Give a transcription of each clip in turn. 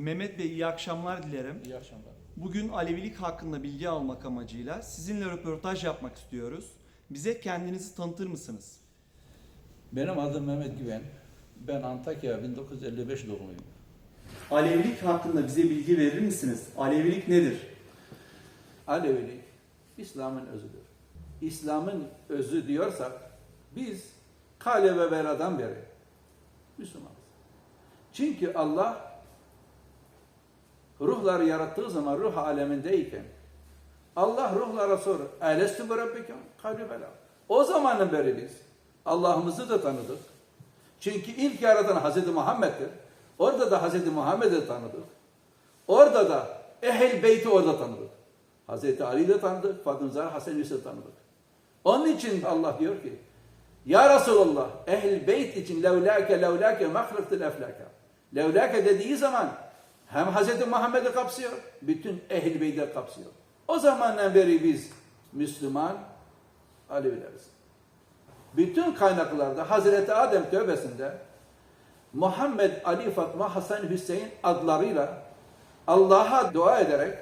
Mehmet Bey iyi akşamlar dilerim. İyi akşamlar. Bugün Alevilik hakkında bilgi almak amacıyla sizinle röportaj yapmak istiyoruz. Bize kendinizi tanıtır mısınız? Benim adım Mehmet Güven. Ben Antakya 1955 doğumluyum. Alevilik hakkında bize bilgi verir misiniz? Alevilik nedir? Alevilik İslam'ın özüdür. İslam'ın özü diyorsak biz kale ve beradan beri Müslümanız. Çünkü Allah ruhları yarattığı zaman ruh alemindeyken Allah ruhlara sorur. Elestü bi rabbikum? Kalu bela. O zamandan beri biz Allah'ımızı da tanıdık. Çünkü ilk yaratan Hazreti Muhammed'dir. Orada da Hazreti Muhammed'i tanıdık. Orada da Ehl Beyti orada tanıdık. Hazreti Ali'yi de tanıdık. Fatıma Zahra Hasan Hüseyin'i tanıdık. Onun için Allah diyor ki Ya Resulallah Ehl Beyt için levlâke levlâke mahluktul eflâke. Levlâke dediği zaman hem Hazreti Muhammed'i kapsıyor, bütün Ehl Beyt'i kapsıyor. O zamandan beri biz Müslüman Alevileriz. Bütün kaynaklarda Hazreti Adem tövbesinde Muhammed Ali Fatma Hasan Hüseyin adlarıyla Allah'a dua ederek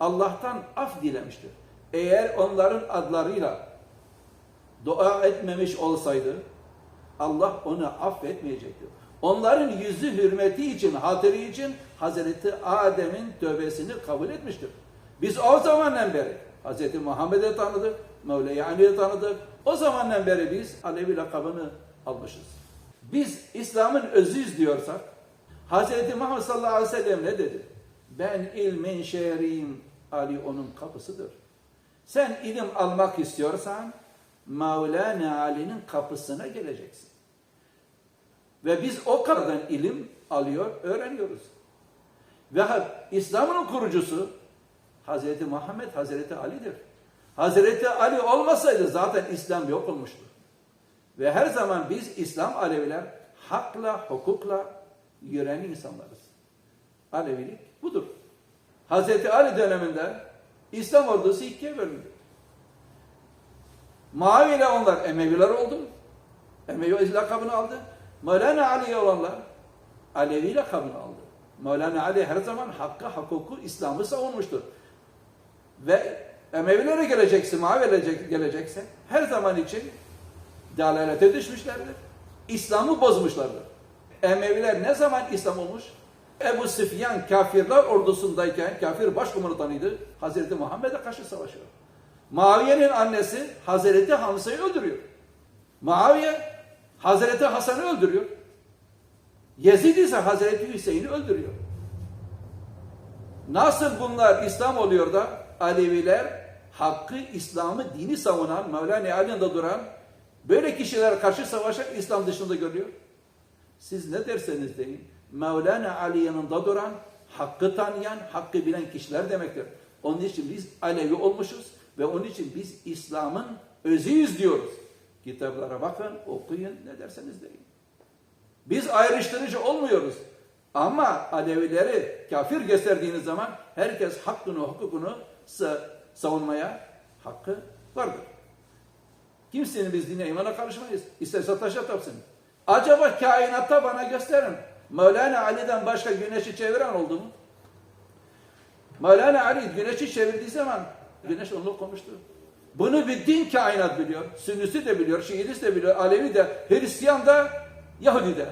Allah'tan af dilemiştir. Eğer onların adlarıyla dua etmemiş olsaydı Allah onu affetmeyecektir. Onların yüzü hürmeti için, hatırı için Hazreti Adem'in tövbesini kabul etmiştir. Biz o zamandan beri Hazreti Muhammed'i tanıdık, Mevla-i Ali'yi tanıdık. O zamandan beri biz Alevi lakabını almışız. Biz İslam'ın özüyüz diyorsak Hazreti Muhammed sallallahu aleyhi ve sellem ne dedi? Ben ilmin şehriyim, Ali onun kapısıdır. Sen ilim almak istiyorsan Mevlana Ali'nin kapısına geleceksin. Ve biz o kadar ilim alıyor, öğreniyoruz. Ve İslam'ın kurucusu Hazreti Muhammed Hazreti Ali'dir. Hazreti Ali olmasaydı zaten İslam yok olmuştu. Ve her zaman biz İslam Aleviler hakla, hukukla yürüyen insanlarız. Alevilik budur. Hazreti Ali döneminde İslam ordusu ikiye bölündü. Mavi ile onlar Emeviler oldu. Emevi lakabını aldı. Mevlana Ali olanlar Alevi lakabını aldı. Mevlana Ali her zaman hakkı, hukuku, İslam'ı savunmuştur. Ve Emevilere gelecekse, Mavilere gelecekse her zaman için dalalete düşmüşlerdir. İslam'ı bozmuşlardır. Emeviler ne zaman İslam olmuş? Ebu Süfyan kafirler ordusundayken, kafir başkomutanıydı. Hazreti Muhammed'e karşı savaşıyor. Muaviye'nin annesi Hazreti Hamza'yı öldürüyor. Muaviye Hazreti Hasan'ı öldürüyor. Yezid ise Hazreti Hüseyin'i öldürüyor. Nasıl bunlar İslam oluyor da Aleviler hakkı, İslam'ı, dini savunan, Mevlana Ali'nin duran böyle kişiler karşı savaşan İslam dışında görüyor. Siz ne derseniz deyin. Mevlana Ali yanında duran, hakkı tanıyan, hakkı bilen kişiler demektir. Onun için biz Alevi olmuşuz ve onun için biz İslam'ın özüyüz diyoruz. Kitaplara bakın, okuyun, ne derseniz deyin. Biz ayrıştırıcı olmuyoruz. Ama Alevileri kafir gösterdiğiniz zaman herkes hakkını, hukukunu savunmaya hakkı vardır. Kimsenin biz dine imana karışmayız. İsterse taşa tapsın. Acaba kainatta bana gösterin. Mevlana Ali'den başka güneşi çeviren oldu mu? Mevlana Ali güneşi çevirdiği zaman güneş onu konuştu. Bunu bir din kainat biliyor. Sünnisi de biliyor, Şii'lisi de biliyor, Alevi de, Hristiyan da, Yahudi de.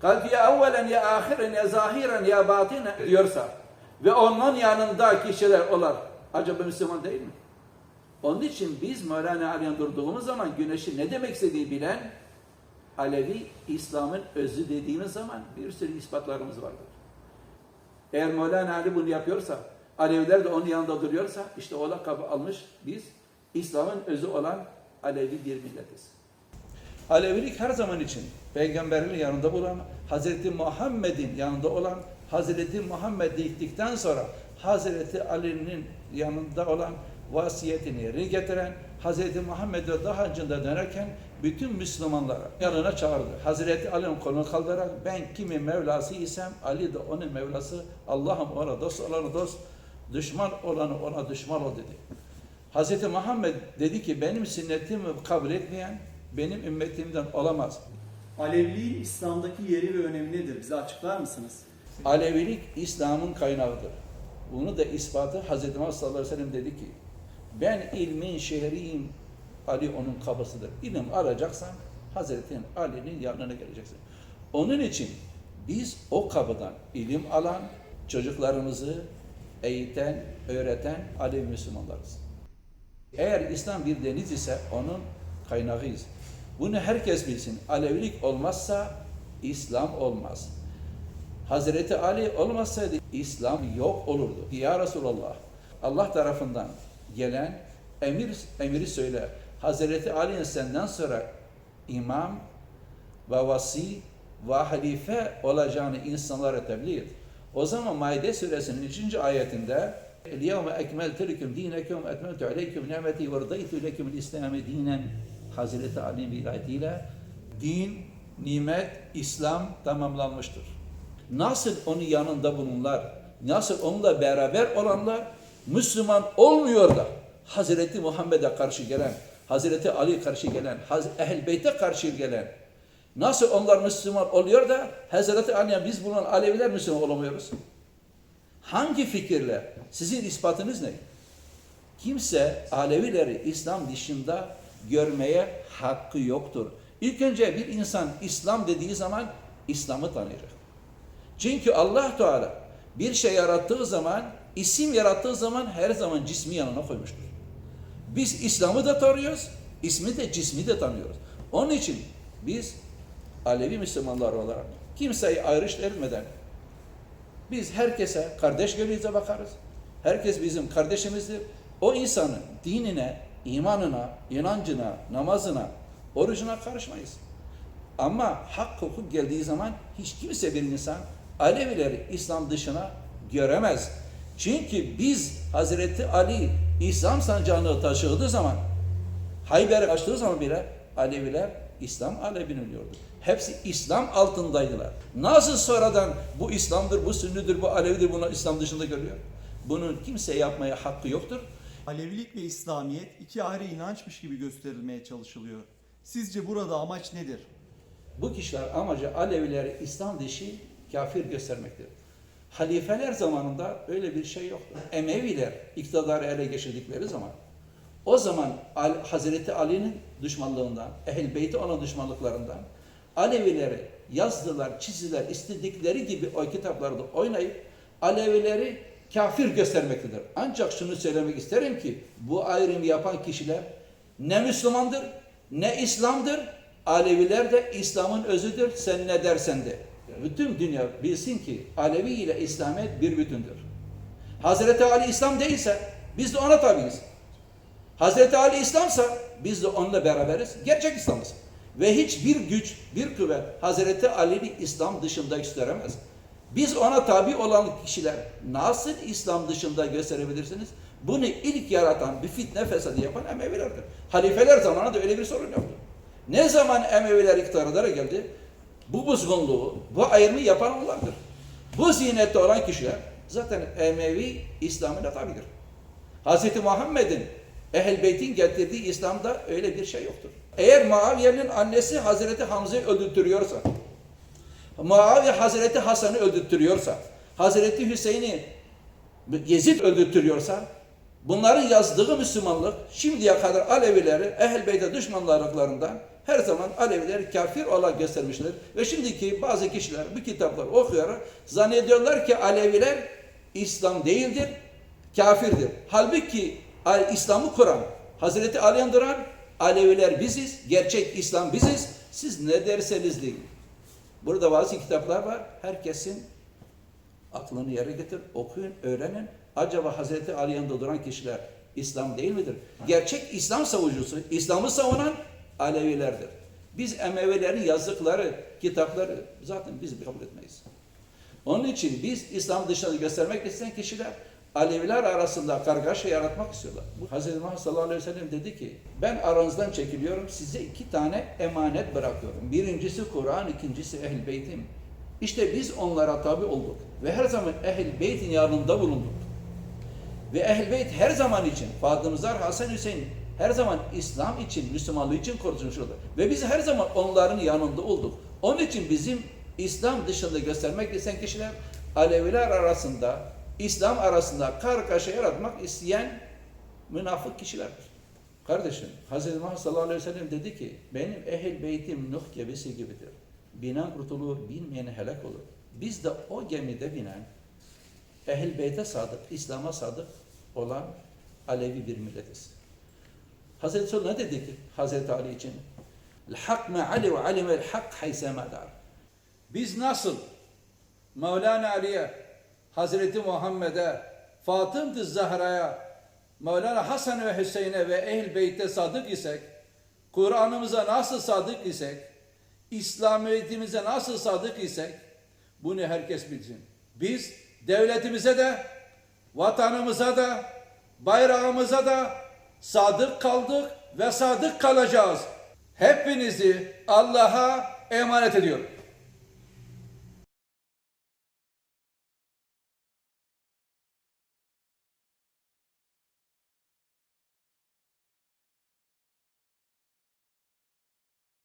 Kalk ya evvelen ya ahiren ya zahiren ya batinen diyorsa ve onun yanında kişiler olar. Acaba Müslüman değil mi? Onun için biz Mevlana Ali'ye durduğumuz zaman güneşi ne demek istediği bilen Alevi İslam'ın özü dediğimiz zaman bir sürü ispatlarımız vardır. Eğer Mevlana Ali bunu yapıyorsa, Aleviler de onun yanında duruyorsa işte o lakabı almış biz İslam'ın özü olan Alevi bir milletiz. Alevilik her zaman için peygamberin yanında olan, Hazreti Muhammed'in yanında olan, Hazreti Muhammed diktikten sonra Hazreti Ali'nin yanında olan vasiyetini yerine getiren, Hazreti Muhammed'e daha önceden dönerken bütün Müslümanlara yanına çağırdı. Hazreti Ali'nin kolunu kaldırarak ben kimin Mevlası isem Ali de onun Mevlası, Allah'ım ona dost olanı dost, düşman olanı ona düşman ol dedi. Hazreti Muhammed dedi ki benim sünnetimi kabul etmeyen benim ümmetimden olamaz. Aleviliğin İslam'daki yeri ve önemi nedir? Bize açıklar mısınız? Alevilik İslam'ın kaynağıdır. Bunu da ispatı Hz. Muhammed sallallahu aleyhi ve sellem dedi ki ben ilmin şehriyim Ali onun kabasıdır. İlim alacaksan Hazreti Ali'nin yanına geleceksin. Onun için biz o kapıdan ilim alan çocuklarımızı eğiten, öğreten Alevi Müslümanlarız. Eğer İslam bir deniz ise onun kaynağıyız. Bunu herkes bilsin. Alevilik olmazsa İslam olmaz. Hazreti Ali olmasaydı İslam yok olurdu. Ya Resulallah Allah tarafından gelen emir emiri söyle. Hazreti Ali'nin senden sonra imam ve vasi ve halife olacağını insanlara tebliğ et. O zaman Maide suresinin 3. ayetinde اليوم أكملت لكم دينكم وأتممت عليكم نعمتي ورضيت لكم الإسلام دينا Hazreti Ali'nin vilayetiyle din, nimet, İslam tamamlanmıştır. Nasıl onun yanında bulunurlar, nasıl onunla beraber olanlar Müslüman olmuyor da Hazreti Muhammed'e karşı gelen, Hazreti Ali karşı gelen, Haz- Ehl-i Beyt'e karşı gelen nasıl onlar Müslüman oluyor da Hazreti Ali'ye biz bulunan Aleviler Müslüman olamıyoruz? Hangi fikirle? Sizin ispatınız ne? Kimse Alevileri İslam dışında görmeye hakkı yoktur. İlk önce bir insan İslam dediği zaman İslam'ı tanıyacak. Çünkü Allah Teala bir şey yarattığı zaman, isim yarattığı zaman her zaman cismi yanına koymuştur. Biz İslam'ı da tanıyoruz, ismi de cismi de tanıyoruz. Onun için biz Alevi Müslümanlar olarak kimseyi ayrış etmeden biz herkese kardeş gözüyle bakarız. Herkes bizim kardeşimizdir. O insanın dinine, imanına, inancına, namazına, orucuna karışmayız. Ama hak hukuk geldiği zaman hiç kimse bir insan Alevileri İslam dışına göremez. Çünkü biz Hazreti Ali İslam sancağını taşıdığı zaman Hayber'i açtığı zaman bile Aleviler İslam Alevini biliyordu. Hepsi İslam altındaydılar. Nasıl sonradan bu İslam'dır, bu Sünnidir, bu Alevidir bunu İslam dışında görüyor? Bunun kimse yapmaya hakkı yoktur. Alevilik ve İslamiyet iki ayrı inançmış gibi gösterilmeye çalışılıyor. Sizce burada amaç nedir? Bu kişiler amacı Alevileri İslam dışı kafir göstermektir. Halifeler zamanında öyle bir şey yoktu. Emeviler iktidarı ele geçirdikleri zaman o zaman Hazreti Ali'nin düşmanlığından, Ehl-i Beyti olan düşmanlıklarından Alevileri yazdılar, çizdiler, istedikleri gibi o kitaplarda oynayıp Alevileri kafir göstermektedir. Ancak şunu söylemek isterim ki bu ayrımı yapan kişiler ne Müslümandır, ne İslam'dır, Aleviler de İslam'ın özüdür, sen ne dersen de. Bütün dünya bilsin ki Alevi ile İslamiyet bir bütündür. Hazreti Ali İslam değilse biz de ona tabiiz. Hazreti Ali İslamsa biz de onunla beraberiz. Gerçek İslam'ız. Ve hiçbir güç, bir kuvvet Hazreti Ali'ni İslam dışında gösteremez. Biz ona tabi olan kişiler nasıl İslam dışında gösterebilirsiniz? Bunu ilk yaratan, bir fitne fesadı yapan Emevilerdir. Halifeler zamanında öyle bir sorun yoktu. Ne zaman Emeviler iktidara geldi? Bu bozgunluğu, bu ayrımı yapan onlardır. Bu zihnette olan kişiler zaten Emevi İslam'ına tabidir. Hz. Muhammed'in Ehl Beyt'in getirdiği İslam'da öyle bir şey yoktur. Eğer Muaviye'nin annesi Hazreti Hamza'yı öldürtüyorsa, Muaviye Hazreti Hasan'ı öldürtüyorsa, Hazreti Hüseyin'i Yezid öldürtüyorsa, bunların yazdığı Müslümanlık şimdiye kadar Alevileri Ehl Beyt'e düşmanlarlıklarından her zaman Alevileri kafir olarak göstermişler. Ve şimdiki bazı kişiler bu kitapları okuyarak zannediyorlar ki Aleviler İslam değildir, kafirdir. Halbuki Al- İslam'ı kuran, Hazreti Ali andıran Aleviler biziz, gerçek İslam biziz. Siz ne derseniz deyin. Burada bazı kitaplar var. Herkesin aklını yere getir, okuyun, öğrenin. Acaba Hazreti Ali yanında duran kişiler İslam değil midir? Gerçek İslam savucusu, İslam'ı savunan Alevilerdir. Biz Emevilerin yazdıkları kitapları zaten biz kabul etmeyiz. Onun için biz İslam dışında göstermek isteyen kişiler Aleviler arasında kargaşa yaratmak istiyorlar. Bu Hz. Muhammed sallallahu aleyhi ve sellem dedi ki ben aranızdan çekiliyorum size iki tane emanet bırakıyorum. Birincisi Kur'an, ikincisi Ehl Beytim. İşte biz onlara tabi olduk ve her zaman Ehl Beyt'in yanında bulunduk. Ve Ehl Beyt her zaman için Fadımızlar Hasan Hüseyin her zaman İslam için, Müslümanlığı için konuşuldu. Ve biz her zaman onların yanında olduk. Onun için bizim İslam dışında göstermek isteyen kişiler Aleviler arasında, İslam arasında kargaşa yaratmak isteyen münafık kişilerdir. Kardeşim, Hz. Muhammed sallallahu aleyhi ve sellem dedi ki, benim ehil beytim Nuh gemisi gibidir. Binen kurtulur, binmeyene helak olur. Biz de o gemide binen, ehil beyte sadık, İslam'a sadık olan Alevi bir milletiz. Hazreti Resul ne dedi ki Hazreti Ali için? El-hak me ali ve alimel hak haysema dar. Biz nasıl Mevlana Ali'ye, Hazreti Muhammed'e, Fatıma Zahra'ya, Mevlana Hasan ve Hüseyin'e ve Ehl Beyt'e sadık isek, Kur'an'ımıza nasıl sadık isek, İslamiyetimize nasıl sadık isek, bunu herkes bilsin. Biz devletimize de, vatanımıza da, bayrağımıza da sadık kaldık ve sadık kalacağız. Hepinizi Allah'a emanet ediyorum.